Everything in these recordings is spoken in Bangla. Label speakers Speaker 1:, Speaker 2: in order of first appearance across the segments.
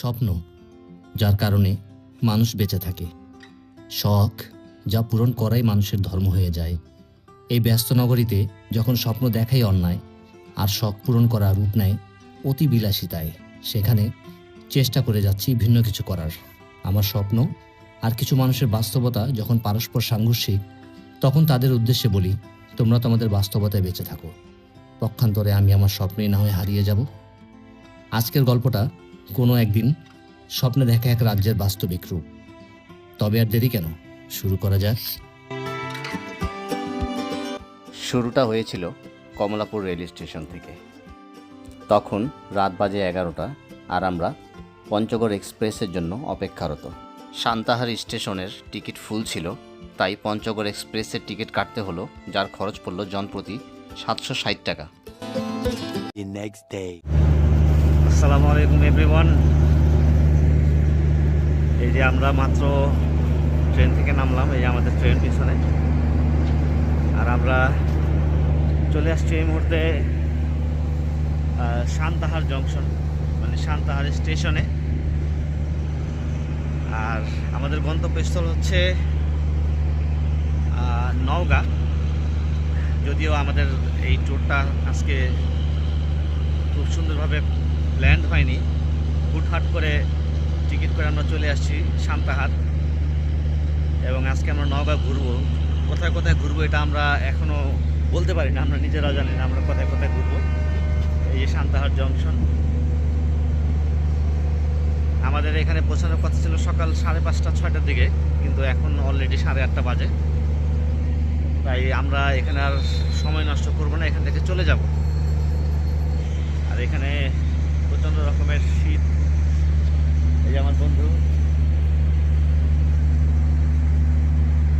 Speaker 1: স্বপ্ন যার কারণে মানুষ বেঁচে থাকে শখ যা পূরণ করাই মানুষের ধর্ম হয়ে যায় এই ব্যস্ত নগরীতে যখন স্বপ্ন দেখাই অন্যায় আর শখ পূরণ করা রূপ নেয় অতি বিলাসিতায় সেখানে চেষ্টা করে যাচ্ছি ভিন্ন কিছু করার আমার স্বপ্ন আর কিছু মানুষের বাস্তবতা যখন পারস্পর সাংঘর্ষিক তখন তাদের উদ্দেশ্যে বলি তোমরা তোমাদের বাস্তবতায় বেঁচে থাকো পক্ষান্তরে আমি আমার স্বপ্নে না হয়ে হারিয়ে যাব আজকের গল্পটা কোনো একদিন স্বপ্নে দেখা এক রাজ্যের বাস্তবিক রূপ তবে আর দেরি কেন শুরু করা যাক শুরুটা হয়েছিল কমলাপুর রেল স্টেশন থেকে তখন রাত বাজে এগারোটা আর আমরা পঞ্চগড় এক্সপ্রেসের জন্য অপেক্ষারত সান্তাহার স্টেশনের টিকিট ফুল ছিল তাই পঞ্চগড় এক্সপ্রেসের টিকিট কাটতে হলো যার খরচ পড়ল জনপ্রতি সাতশো ষাট টাকা আসসালামু আলাইকুম এভরিওয়ান এই যে আমরা মাত্র ট্রেন থেকে নামলাম এই আমাদের ট্রেন পিছনে আর আমরা চলে আসছি এই মুহূর্তে শান্তাহার জংশন মানে শান্তাহার স্টেশনে আর আমাদের গন্তব্যস্থল হচ্ছে নওগাঁ যদিও আমাদের এই ট্যুরটা আজকে খুব সুন্দরভাবে ল্যান্ড হয়নি হুটহাট করে টিকিট করে আমরা চলে আসছি সান্তাহাট এবং আজকে আমরা নওগাঁ ঘুরবো কোথায় কোথায় ঘুরবো এটা আমরা এখনও বলতে পারি না আমরা নিজেরাও জানি না আমরা কোথায় কোথায় ঘুরবো এই যে সান্তাহাট জংশন আমাদের এখানে পৌঁছানোর কথা ছিল সকাল সাড়ে পাঁচটা ছয়টার দিকে কিন্তু এখন অলরেডি সাড়ে আটটা বাজে তাই আমরা এখানে আর সময় নষ্ট করবো না এখান থেকে চলে যাব আর এখানে প্রচণ্ড রকমের শীত এই যে আমার বন্ধু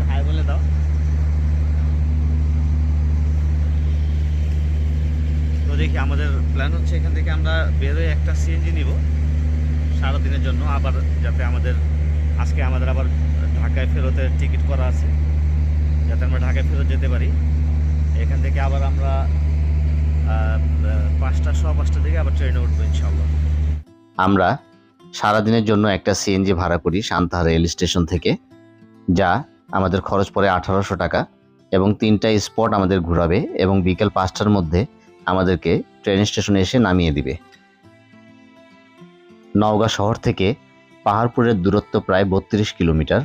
Speaker 1: হাই বলে দাও তো দেখি আমাদের প্ল্যান হচ্ছে এখান থেকে আমরা বেরোয় একটা সিএনজি নিব সারাদিনের জন্য আবার যাতে আমাদের আজকে আমাদের আবার ঢাকায় ফেরতের টিকিট করা আছে যাতে আমরা ঢাকায় ফেরত যেতে পারি এখান থেকে আবার আমরা পাঁচটা সোয়া পাঁচটা থেকে আবার ট্রেনে উঠবো ইনশাল্লাহ আমরা সারাদিনের জন্য একটা সিএনজি ভাড়া করি সান্তাহা রেল স্টেশন থেকে যা আমাদের খরচ পড়ে আঠারোশো টাকা এবং তিনটা স্পট আমাদের ঘুরাবে এবং বিকেল পাঁচটার মধ্যে আমাদেরকে ট্রেন স্টেশনে এসে নামিয়ে দিবে নওগাঁ শহর থেকে পাহাড়পুরের দূরত্ব প্রায় বত্রিশ কিলোমিটার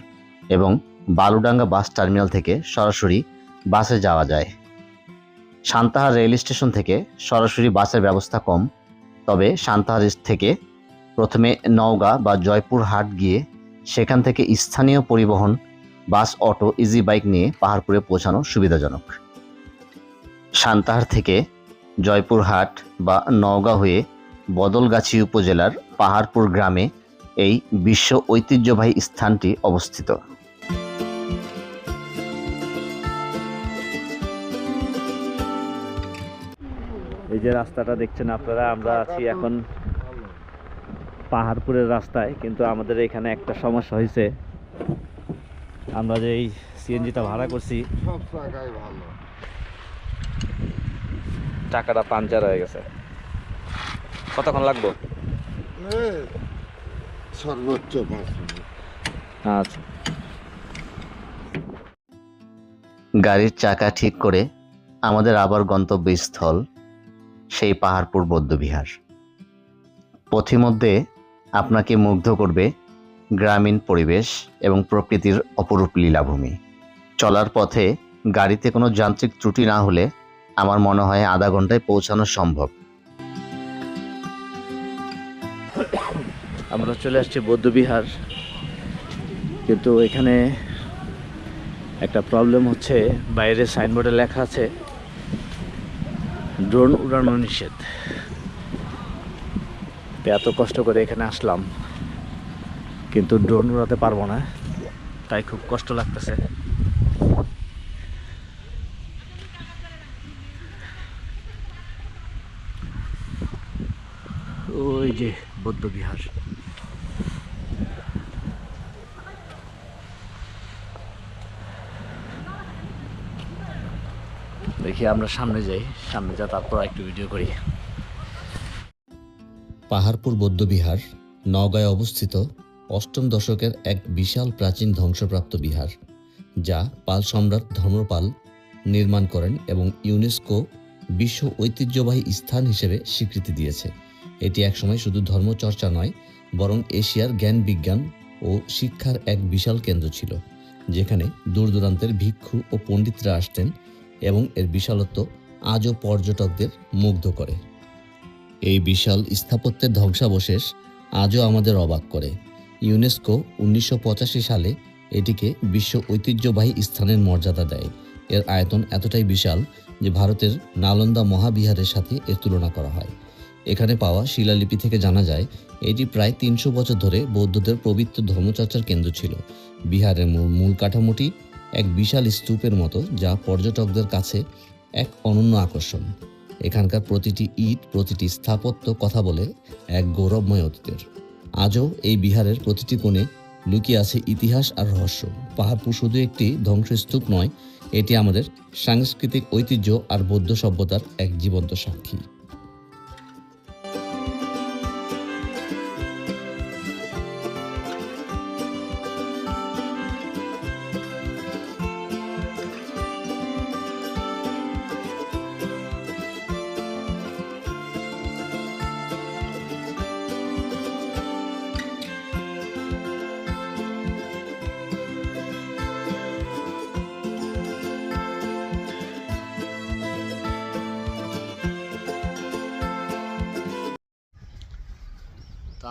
Speaker 1: এবং বালুডাঙ্গা বাস টার্মিনাল থেকে সরাসরি বাসে যাওয়া যায় সান্তাহার রেল স্টেশন থেকে সরাসরি বাসের ব্যবস্থা কম তবে সান্তাহার থেকে প্রথমে নওগাঁ বা জয়পুরহাট গিয়ে সেখান থেকে স্থানীয় পরিবহন বাস অটো ইজি বাইক নিয়ে পাহাড়পুরে পৌঁছানো সুবিধাজনক সান্তাহার থেকে জয়পুরহাট বা নওগাঁ হয়ে বদলগাছি উপজেলার পাহাড়পুর গ্রামে এই বিশ্ব ঐতিহ্যবাহী স্থানটি অবস্থিত যে রাস্তাটা দেখছেন আপনারা আমরা আছি এখন পাহাড়পুরের রাস্তায় কিন্তু আমাদের এখানে একটা সমস্যা হয়েছে আমরা যে এই সিএনজিটা ভাড়া করছি টাকাটা পাঞ্চার হয়ে গেছে কতক্ষণ লাগবো
Speaker 2: সর্বোচ্চ আচ্ছা
Speaker 1: গাড়ির চাকা ঠিক করে আমাদের আবার গন্তব্যস্থল সেই পাহাড়পুর বৌদ্ধবিহার পথিমধ্যে আপনাকে মুগ্ধ করবে গ্রামীণ পরিবেশ এবং প্রকৃতির অপরূপ লীলাভূমি চলার পথে গাড়িতে কোনো যান্ত্রিক ত্রুটি না হলে আমার মনে হয় আধা ঘন্টায় পৌঁছানো সম্ভব আমরা চলে আসছি বৌদ্ধবিহার কিন্তু এখানে একটা প্রবলেম হচ্ছে বাইরে সাইনবোর্ডে লেখা আছে ড্রোন উড়ানো নিষেধ এত কষ্ট করে এখানে আসলাম কিন্তু ড্রোন উড়াতে পারবো না তাই খুব কষ্ট লাগতেছে ওই যে বৌদ্ধ বিহার দেখি আমরা সামনে যাই সামনে যা তারপর একটু ভিডিও করি পাহাড়পুর বৌদ্ধবিহার নগায় অবস্থিত অষ্টম দশকের এক বিশাল প্রাচীন ধ্বংসপ্রাপ্ত বিহার যা পাল সম্রাট ধর্মপাল নির্মাণ করেন এবং ইউনেস্কো বিশ্ব ঐতিহ্যবাহী স্থান হিসেবে স্বীকৃতি দিয়েছে এটি একসময় শুধু ধর্মচর্চা নয় বরং এশিয়ার জ্ঞান বিজ্ঞান ও শিক্ষার এক বিশাল কেন্দ্র ছিল যেখানে দূর দূরান্তের ভিক্ষু ও পণ্ডিতরা আসতেন এবং এর বিশালত্ব আজও পর্যটকদের মুগ্ধ করে এই বিশাল স্থাপত্যের ধ্বংসাবশেষ আজও আমাদের অবাক করে ইউনেস্কো উনিশশো সালে এটিকে বিশ্ব ঐতিহ্যবাহী স্থানের মর্যাদা দেয় এর আয়তন এতটাই বিশাল যে ভারতের নালন্দা মহাবিহারের সাথে এর তুলনা করা হয় এখানে পাওয়া শিলালিপি থেকে জানা যায় এটি প্রায় তিনশো বছর ধরে বৌদ্ধদের পবিত্র ধর্মচর্চার কেন্দ্র ছিল বিহারের মূল কাঠামোটি এক বিশাল স্তূপের মতো যা পর্যটকদের কাছে এক অনন্য আকর্ষণ এখানকার প্রতিটি ইট প্রতিটি স্থাপত্য কথা বলে এক গৌরবময় অতীতের আজও এই বিহারের প্রতিটি কোণে লুকিয়ে আছে ইতিহাস আর রহস্য পাহাড়পুর শুধু একটি ধ্বংসস্তূপ নয় এটি আমাদের সাংস্কৃতিক ঐতিহ্য আর বৌদ্ধ সভ্যতার এক জীবন্ত সাক্ষী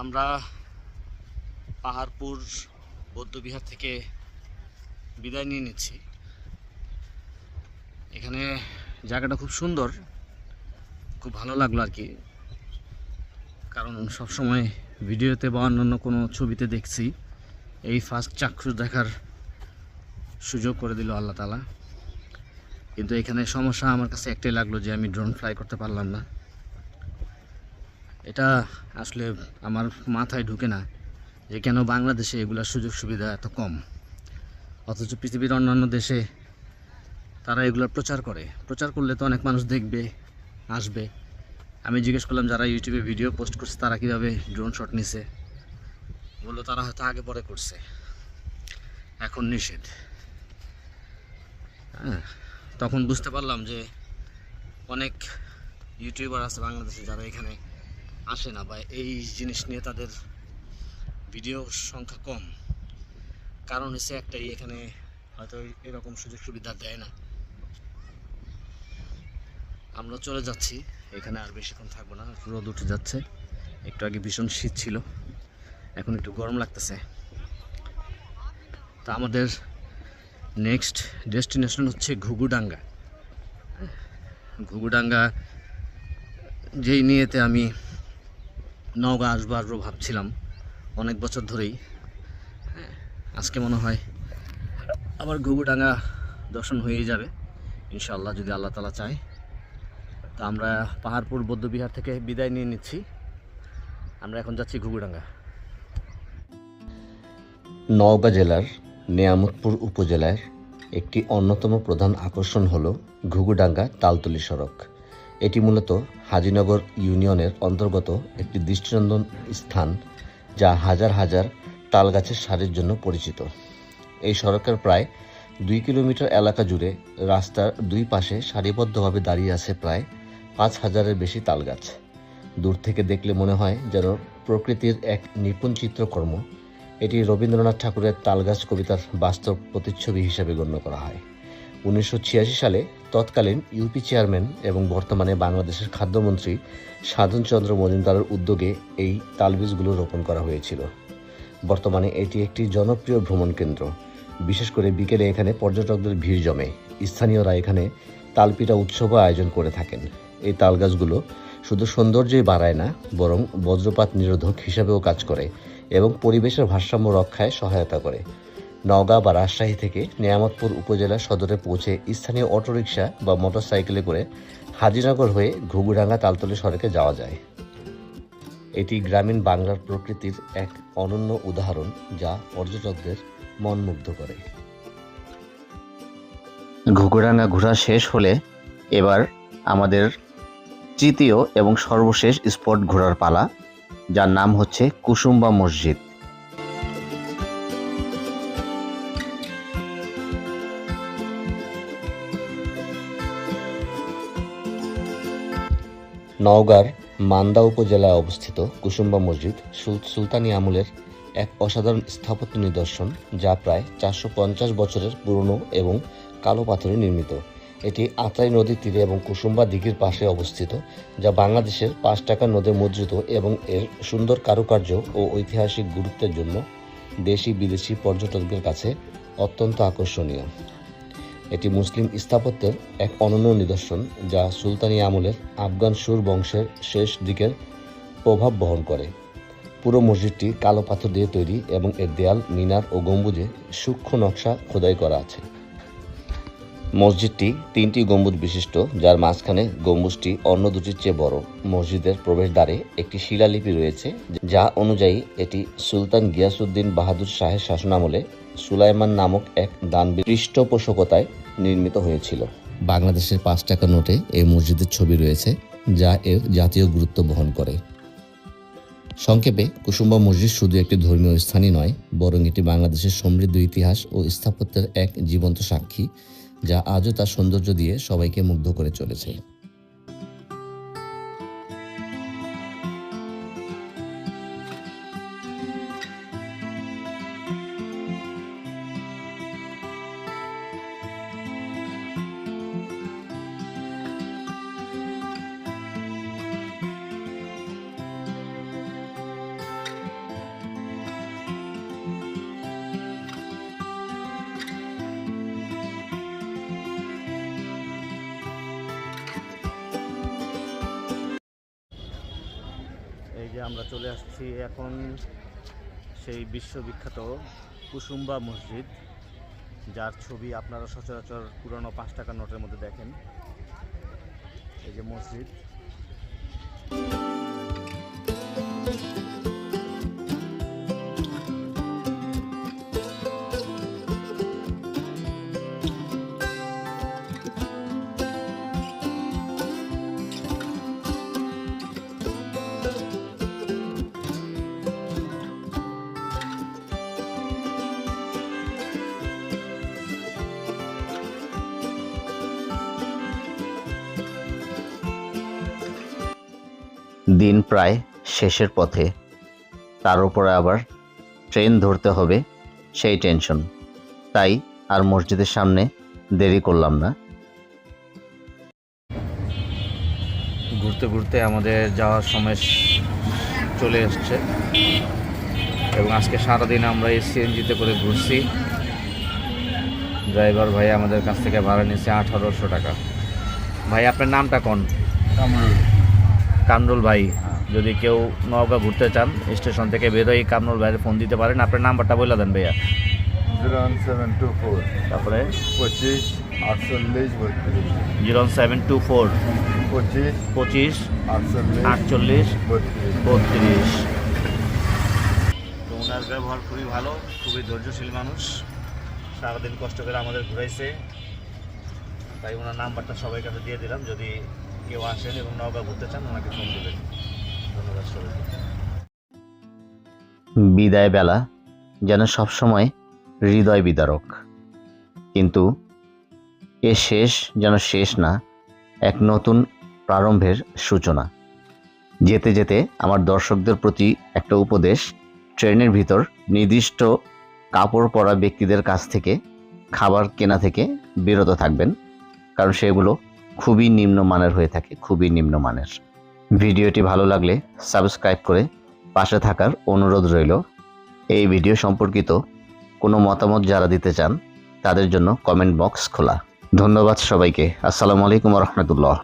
Speaker 1: আমরা পাহাড়পুর বৌদ্ধবিহার থেকে বিদায় নিয়ে নিচ্ছি এখানে জায়গাটা খুব সুন্দর খুব ভালো লাগলো আর কি কারণ সবসময় ভিডিওতে বা অন্যান্য কোনো ছবিতে দেখছি এই ফার্স্ট চাক্ষুষ দেখার সুযোগ করে দিল আল্লাহ তালা কিন্তু এখানে সমস্যা আমার কাছে একটাই লাগলো যে আমি ড্রোন ফ্লাই করতে পারলাম না এটা আসলে আমার মাথায় ঢুকে না যে কেন বাংলাদেশে এগুলোর সুযোগ সুবিধা এত কম অথচ পৃথিবীর অন্যান্য দেশে তারা এগুলোর প্রচার করে প্রচার করলে তো অনেক মানুষ দেখবে আসবে আমি জিজ্ঞেস করলাম যারা ইউটিউবে ভিডিও পোস্ট করছে তারা কীভাবে ড্রোন শট নিছে বললো তারা হয়তো আগে পরে করছে এখন নিষেধ হ্যাঁ তখন বুঝতে পারলাম যে অনেক ইউটিউবার আছে বাংলাদেশে যারা এখানে আসে না বা এই জিনিস নিয়ে তাদের ভিডিও সংখ্যা কম কারণ হচ্ছে একটাই এখানে হয়তো এরকম সুযোগ সুবিধা দেয় না আমরা চলে যাচ্ছি এখানে আর বেশিক্ষণ থাকবো না রোদ উঠে যাচ্ছে একটু আগে ভীষণ শীত ছিল এখন একটু গরম লাগতেছে তা আমাদের নেক্সট ডেস্টিনেশন হচ্ছে ঘুঘুডাঙ্গা হ্যাঁ, ঘুঘুডাঙ্গা যেই নিয়েতে আমি নওগাঁ আসবো আসবো ভাবছিলাম অনেক বছর ধরেই আজকে মনে হয় আবার ঘুঘুডাঙ্গা দর্শন হয়েই যাবে ইনশাআল্লাহ যদি আল্লাহ তালা চায় তা আমরা পাহাড়পুর বৌদ্ধবিহার থেকে বিদায় নিয়ে নিচ্ছি আমরা এখন যাচ্ছি ঘুঘুডাঙ্গা নওগাঁ জেলার নিয়ামতপুর উপজেলার একটি অন্যতম প্রধান আকর্ষণ হল ঘুঘুডাঙ্গা তালতলি সড়ক এটি মূলত হাজিনগর ইউনিয়নের অন্তর্গত একটি দৃষ্টিনন্দন স্থান যা হাজার হাজার তালগাছের সারের জন্য পরিচিত এই সড়কের প্রায় দুই কিলোমিটার এলাকা জুড়ে রাস্তার দুই পাশে সারিবদ্ধভাবে দাঁড়িয়ে আছে প্রায় পাঁচ হাজারের বেশি তালগাছ দূর থেকে দেখলে মনে হয় যেন প্রকৃতির এক নিপুণ চিত্রকর্ম এটি রবীন্দ্রনাথ ঠাকুরের তালগাছ কবিতার বাস্তব প্রতিচ্ছবি হিসেবে গণ্য করা হয় উনিশশো সালে তৎকালীন ইউপি চেয়ারম্যান এবং বর্তমানে বাংলাদেশের খাদ্যমন্ত্রী সাধন চন্দ্র মজুমদারের উদ্যোগে এই তালবীজগুলো রোপণ করা হয়েছিল বর্তমানে এটি একটি জনপ্রিয় ভ্রমণ কেন্দ্র বিশেষ করে বিকেলে এখানে পর্যটকদের ভিড় জমে স্থানীয়রা এখানে তালপিটা উৎসবও আয়োজন করে থাকেন এই তাল গাছগুলো শুধু সৌন্দর্যই বাড়ায় না বরং বজ্রপাত নিরোধক হিসাবেও কাজ করে এবং পরিবেশের ভারসাম্য রক্ষায় সহায়তা করে নওগাঁ বা রাজশাহী থেকে নিয়ামতপুর উপজেলা সদরে পৌঁছে স্থানীয় অটোরিকশা বা মোটরসাইকেলে করে হাজিনগর হয়ে ঘুঘুডাঙ্গা তালতলি সড়কে যাওয়া যায় এটি গ্রামীণ বাংলার প্রকৃতির এক অনন্য উদাহরণ যা পর্যটকদের মনমুগ্ধ করে ঘুঘুডাঙ্গা ঘোরা শেষ হলে এবার আমাদের তৃতীয় এবং সর্বশেষ স্পট ঘোরার পালা যার নাম হচ্ছে কুসুম্বা মসজিদ নওগাঁর মান্দা উপজেলায় অবস্থিত কুসুম্বা মসজিদ সুলতানি আমলের এক অসাধারণ স্থাপত্য নিদর্শন যা প্রায় চারশো পঞ্চাশ বছরের পুরনো এবং কালো পাথরে নির্মিত এটি আতাই নদীর তীরে এবং কুসুম্বা দিঘির পাশে অবস্থিত যা বাংলাদেশের পাঁচ টাকা নদে মুদ্রিত এবং এর সুন্দর কারুকার্য ও ঐতিহাসিক গুরুত্বের জন্য দেশি বিদেশি পর্যটকদের কাছে অত্যন্ত আকর্ষণীয় এটি মুসলিম স্থাপত্যের এক অনন্য নিদর্শন যা সুলতানি আমলের আফগান সুর বংশের শেষ দিকের প্রভাব বহন করে পুরো মসজিদটি কালো পাথর দিয়ে তৈরি এবং এর দেয়াল মিনার ও গম্বুজে সূক্ষ্ম নকশা খোদাই করা আছে মসজিদটি তিনটি গম্বুজ বিশিষ্ট যার মাঝখানে গম্বুজটি অন্য দুটির চেয়ে বড় মসজিদের প্রবেশদ্বারে একটি শিলালিপি রয়েছে যা অনুযায়ী এটি সুলতান গিয়াসুদ্দিন বাহাদুর শাহের শাসনামলে সুলাইমান নামক এক দান পৃষ্ঠপোষকতায় নির্মিত হয়েছিল বাংলাদেশের পাঁচ টাকা নোটে এই মসজিদের ছবি রয়েছে যা এর জাতীয় গুরুত্ব বহন করে সংক্ষেপে কুসুম্বা মসজিদ শুধু একটি ধর্মীয় স্থানই নয় বরং এটি বাংলাদেশের সমৃদ্ধ ইতিহাস ও স্থাপত্যের এক জীবন্ত সাক্ষী যা আজও তার সৌন্দর্য দিয়ে সবাইকে মুগ্ধ করে চলেছে আমরা চলে আসছি এখন সেই বিশ্ববিখ্যাত কুসুম্বা মসজিদ যার ছবি আপনারা সচরাচর পুরনো পাঁচ টাকার নোটের মধ্যে দেখেন এই যে মসজিদ দিন প্রায় শেষের পথে তার উপরে আবার ট্রেন ধরতে হবে সেই টেনশন তাই আর মসজিদের সামনে দেরি করলাম না ঘুরতে ঘুরতে আমাদের যাওয়ার সময় চলে এসছে এবং আজকে সারাদিন আমরা এই সিএনজিতে করে ঘুরছি ড্রাইভার ভাই আমাদের কাছ থেকে ভাড়া নিয়েছে আঠারোশো টাকা ভাই আপনার নামটা কোন কামরুল কামরুল ভাই যদি কেউ নওগাঁ ঘুরতে চান স্টেশন থেকে বেরোয় কামরুল ভাইয়ের ফোন দিতে পারেন আপনার নাম্বারটা বলে দেন ভাইয়া
Speaker 3: জিরো সেভেন টু ফোর তারপরে পঁচিশ
Speaker 1: জিরো সেভেন টু ফোর
Speaker 3: পঁচিশ পঁচিশ আটচল্লিশ বত্রিশ
Speaker 1: তো ওনার ব্যবহার খুবই ভালো খুবই ধৈর্যশীল মানুষ সারাদিন কষ্ট করে আমাদের ঘুরাইছে তাই ওনার নাম্বারটা সবাই কাছে দিয়ে দিলাম যদি কেউ আসেন এবং নওগাঁ ঘুরতে চান ওনাকে ফোন দেবেন ধন্যবাদ সবাইকে বিদায় বেলা যেন সবসময় হৃদয় বিদারক কিন্তু এ শেষ যেন শেষ না এক নতুন প্রারম্ভের সূচনা যেতে যেতে আমার দর্শকদের প্রতি একটা উপদেশ ট্রেনের ভিতর নির্দিষ্ট কাপড় পরা ব্যক্তিদের কাছ থেকে খাবার কেনা থেকে বিরত থাকবেন কারণ সেগুলো খুবই নিম্নমানের হয়ে থাকে খুবই নিম্নমানের ভিডিওটি ভালো লাগলে সাবস্ক্রাইব করে পাশে থাকার অনুরোধ রইল এই ভিডিও সম্পর্কিত কোনো মতামত যারা দিতে চান তাদের জন্য কমেন্ট বক্স খোলা ধন্যবাদ সবাইকে আসসালামু আলাইকুম রহমতুল্লাহ